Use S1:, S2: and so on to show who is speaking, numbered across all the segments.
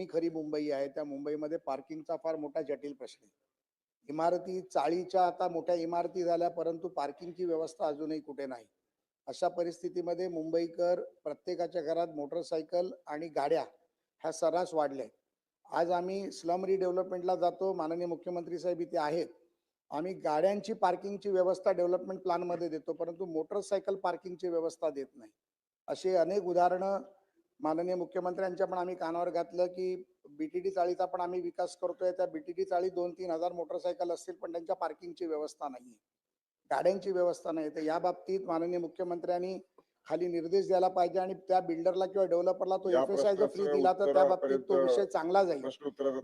S1: ही खरी मुंबई आहे त्या मुंबईमध्ये पार्किंगचा फार मोठा जटिल प्रश्न आहे. इमारती चाळीच्या आता मोठ्या इमारती झाल्या परंतु पार्किंगची व्यवस्था अजूनही कुठे नाही. अशा परिस्थितीमध्ये मुंबईकर प्रत्येकाच्या घरात मोटरसायकल आणि गाड्या ह्या सर्रास वाढल्या आहेत. आज आम्ही स्लम रिडेव्हलपमेंटला जातो माननीय मुख्यमंत्री साहेब इथे आहेत. आम्ही गाड्यांची पार्किंगची व्यवस्था डेव्हलपमेंट प्लॅनमध्ये देतो परंतु मोटरसायकल पार्किंगची व्यवस्था देत नाही. असे अनेक उदाहरणं माननीय मुख्यमंत्र्यांच्या पण आम्ही कानावर घातलं की बीटीडी चाळीचा पण आम्ही विकास करतोय. त्या बीटीडी चाळी दोन तीन हजार मोटरसायकल असतील पण त्यांच्या पार्किंगची व्यवस्था नाहीये. गाड्यांची व्यवस्था नाही तर या बाबतीत माननीय मुख्यमंत्र्यांनी खाली निर्देश द्यायला पाहिजे आणि त्या बिल्डरला किंवा डेव्हलपरला तो
S2: या
S1: एफ एस आय जर फ्री दिला तर त्या बाबतीत तो विषय चांगला जाईल.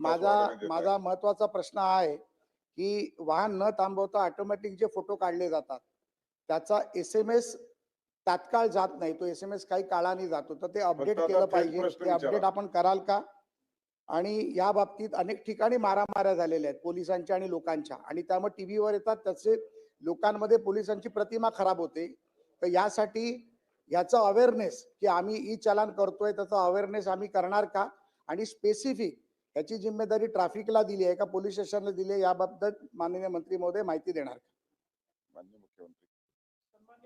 S1: माझा. माझा महत्त्वाचा प्रश्न हा आहे की वाहन न थांबवता ऑटोमॅटिक जे फोटो काढले जातात त्याचा एस एम एस तात्काळ जात नाही. तो एस एम एस काही काळाने जातो. तर ते अपडेट केलं पाहिजे. ते अपडेट. आपण कराल का? आणि या बाबतीत अनेक ठिकाणी मारामाऱ्या झालेल्या आहेत. पोलिसांच्या आणि लोकांच्या. आणि त्यामुळे टीव्हीवर येतात. त्याचे लोकांमध्ये पोलिसांची प्रतिमा खराब होते. तर यासाठी याचा अवेअरनेस की आम्ही ई चालान करतोय त्याचा अवेअरनेस आम्ही करणार का? आणि स्पेसिफिक याची जिम्मेदारी ट्रॅफिकला दिली आहे का? पोलीस स्टेशनला दिली आहे? याबाबत माननीय मंत्री महोदय माहिती देणार का?
S2: माननीय मुख्यमंत्री.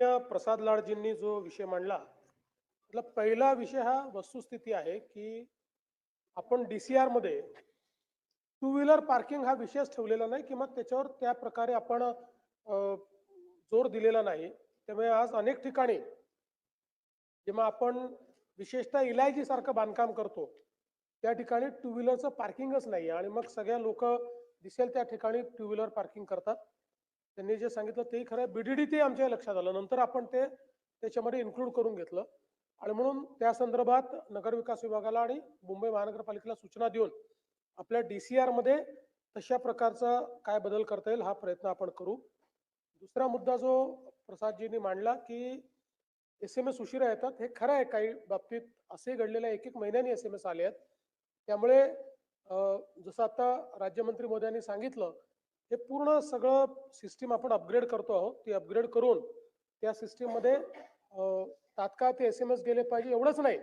S3: प्रसाद लाडजींनी जो विषय मांडला त्यातला पहिला विषय हा वस्तुस्थिती आहे की आपण डीसीआरमध्ये टू व्हीलर पार्किंग हा विषयच ठेवलेला नाही किंवा त्याच्यावर त्या प्रकारे आपण जोर दिलेला नाही. त्यामुळे आज अनेक ठिकाणी जेव्हा आपण विशेषतः इलायची सारखं बांधकाम करतो त्या ठिकाणी टू व्हीलरचं पार्किंगच नाही आणि मग सगळ्या लोक दिसेल त्या ठिकाणी टू व्हीलर पार्किंग करतात. त्यांनी जे सांगितलं तेही खरं बीडीडी ते आमच्या लक्षात आलं. नंतर आपण ते त्याच्यामध्ये इन्क्लूड करून घेतलं. आणि म्हणून त्या संदर्भात नगर विकास विभागाला आणि मुंबई महानगरपालिकेला सूचना देऊन आपल्या डी सी मध्ये तशा प्रकारचा काय बदल करता येईल हा प्रयत्न आपण करू. दुसरा मुद्दा जो प्रसादजींनी मांडला की एस एम एस उशिरा येतात. हे खरं आहे. काही बाबतीत असे घडलेले एक एक महिन्याने एस एम एस आले आहेत. त्यामुळे जसं आता राज्यमंत्री मोदयांनी सांगितलं हे पूर्ण सगळं सिस्टीम आपण अपग्रेड करतो आहोत. ती अपग्रेड करून त्या सिस्टीममध्ये तात्काळ ते एस एम एस गेले पाहिजे एवढंच नाही.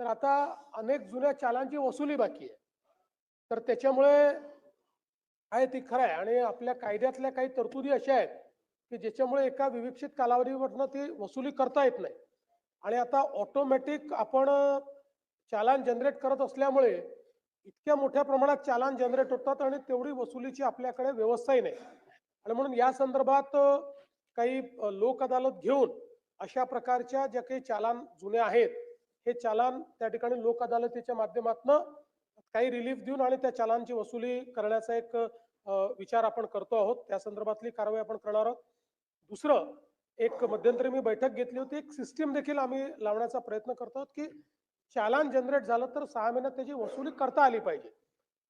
S3: तर आता अनेक जुन्या चालांची वसुली बाकी आहे. तर त्याच्यामुळे आहे ती खरं आहे. आणि आपल्या कायद्यातल्या काही तरतुदी अशा आहेत की ज्याच्यामुळे एका विविक्षित कालावधीवरनं ती वसुली करता येत नाही. आणि आता ऑटोमॅटिक आपण चालान जनरेट करत असल्यामुळे इतक्या मोठ्या प्रमाणात चालान जनरेट होतात आणि तेवढी वसुलीची आपल्याकडे व्यवस्थाही नाही. आणि म्हणून या संदर्भात काही लोक अदालत घेऊन अशा प्रकारच्या ज्या काही चालान जुने आहेत हे चालान त्या ठिकाणी लोक अदालतीच्या माध्यमातून काही रिलीफ देऊन आणि त्या चालांची वसुली करण्याचा एक विचार आपण करतो आहोत. त्या संदर्भातली कारवाई आपण करणार आहोत. दुसरं एक मध्यंतरी मी बैठक घेतली होती. एक सिस्टीम देखील आम्ही लावण्याचा प्रयत्न करतो आहोत की चालान जनरेट झालं तर सहा महिन्यात त्याची वसुली करता आली पाहिजे.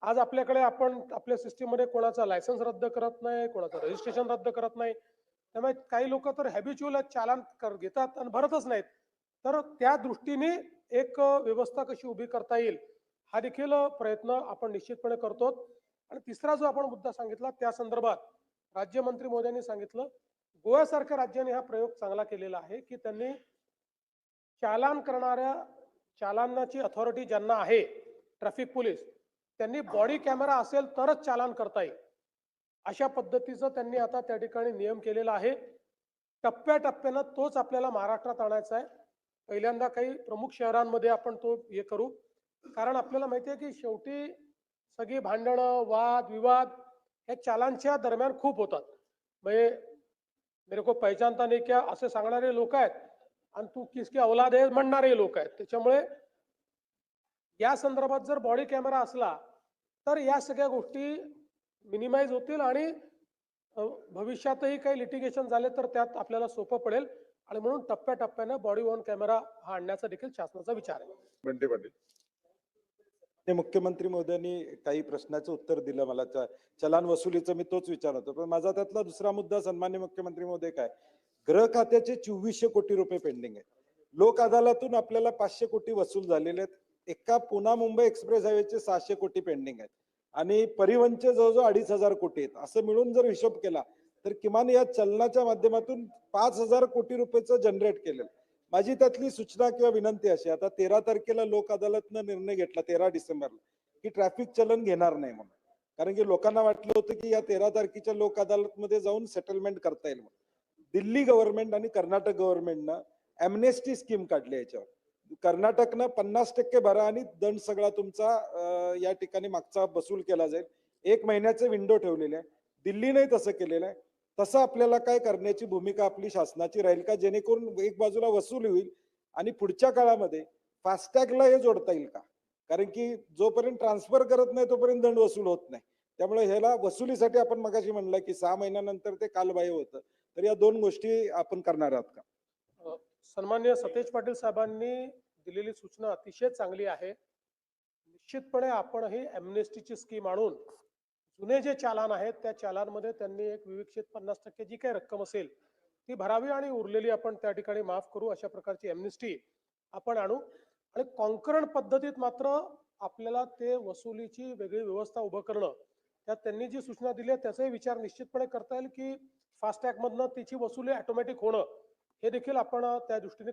S3: आज आपल्याकडे आपण आपल्या सिस्टीममध्ये कोणाचा लायसन्स रद्द करत नाही कोणाचं रजिस्ट्रेशन रद्द करत नाही त्यामुळे काही लोक तर हॅबिच्युअल चालान कर घेतात आणि भरतच नाहीत. तर त्या दृष्टीने एक व्यवस्था कशी उभी करता येईल हा देखील प्रयत्न आपण निश्चितपणे करतो आणि तिसरा जो आपण मुद्दा सांगितला त्या संदर्भात राज्यमंत्री मोदयांनी सांगितलं गोव्यासारख्या राज्याने हा प्रयोग चांगला केलेला आहे की त्यांनी चालान करणाऱ्या चालनाची अथॉरिटी ज्यांना आहे ट्रॅफिक पोलीस त्यांनी बॉडी कॅमेरा असेल तरच चालान करता येईल. अशा पद्धतीचं त्यांनी आता त्या ठिकाणी नियम केलेला आहे. टप्प्याटप्प्यानं तोच आपल्याला महाराष्ट्रात आणायचा आहे. पहिल्यांदा काही प्रमुख शहरांमध्ये आपण तो हे करू. कारण आपल्याला माहिती आहे की शेवटी सगळी भांडणं वाद विवाद हे चालांच्या दरम्यान खूप होतात. म्हणजे मेरे को पहचानता नाही क्या असे सांगणारे लोक आहेत. आणि तू किसकी औलाद आहे म्हणणारे लोक आहेत. त्याच्यामुळे या संदर्भात जर बॉडी कॅमेरा असला तर या सगळ्या गोष्टी मिनिमाइज होतील आणि भविष्यातही काही लिटिगेशन झाले तर त्यात आपल्याला सोपं पडेल. आणि म्हणून टप्प्याटप्प्यानं बॉडी वॉन कॅमेरा हा आणण्याचा देखील शासनाचा विचार आहे.
S4: मुख्यमंत्री मोदयांनी काही प्रश्नाचं उत्तर दिलं मला. चलान वसुलीचं मी तोच विचारत होतो. पण माझा त्यातला दुसरा मुद्दा सन्मान्य मुख्यमंत्री मोदय काय? ग्रह खात्याचे चोवीसशे कोटी रुपये पेंडिंग आहेत लोक अदालतून आपल्याला पाचशे कोटी वसूल झालेले आहेत. एका पुन्हा मुंबई एक्सप्रेस हायवेचे सहाशे कोटी पेंडिंग आहेत. आणि परिवहनचे जवळजवळ अडीच हजार कोटी आहेत. असं मिळून जर हिशोब केला तर किमान या चलनाच्या माध्यमातून पाच हजार कोटी रुपयेचं जनरेट केलेलं. माझी त्यातली सूचना किंवा विनंती अशी आता तेरा तारखेला लोक अदालतनं निर्णय घेतला तेरा डिसेंबरला की ट्रॅफिक चलन घेणार नाही म्हणून. कारण की लोकांना वाटलं होतं की या तेरा तारखेच्या लोक अदालतमध्ये जाऊन सेटलमेंट करता येईल म्हणून. दिल्ली गव्हर्नमेंट आणि कर्नाटक गव्हर्नमेंटनं अमनेस्टी स्कीम काढली याच्यावर. कर्नाटकनं पन्नास टक्के भरा आणि दंड सगळा तुमचा या ठिकाणी मागचा वसूल केला जाईल. एक महिन्याचे विंडो ठेवलेले आहे. दिल्लीने तसं केलेलं आहे. तसं आपल्याला काय करण्याची भूमिका आपली शासनाची राहील का? जेणेकरून एक बाजूला वसूल होईल आणि पुढच्या काळामध्ये फास्टॅगला हे जोडता येईल का? कारण की जोपर्यंत ट्रान्सफर करत नाही तोपर्यंत दंड वसूल होत नाही. त्यामुळे ह्याला वसुलीसाठी आपण मगाशी म्हणलं की सहा महिन्यानंतर ते कालबाह्य होतं. तर या दोन गोष्टी आपण करणार आहात का?
S3: सन्मान्य सतेज पाटील साहेबांनी दिलेली सूचना अतिशय चांगली आहे. निश्चितपणे आपण ही एमनेस्टीची स्कीम आणून जुने जे चालान आहेत त्या चालानमध्ये त्यांनी एक विविक्षित पन्नास टक्के जी काही रक्कम असेल ती भरावी आणि उरलेली आपण त्या ठिकाणी माफ करू अशा प्रकारची एमनेस्टी आपण आणू. आणि कॉन्करण पद्धतीत मात्र आपल्याला ते वसुलीची वेगळी व्यवस्था उभं करणं त्यात त्यांनी जी सूचना दिली आहे त्याचाही विचार निश्चितपणे करता येईल की फास्टॅग मधनं तिची वसुली ऑटोमॅटिक होणं हे देखील आपण त्या दृष्टीने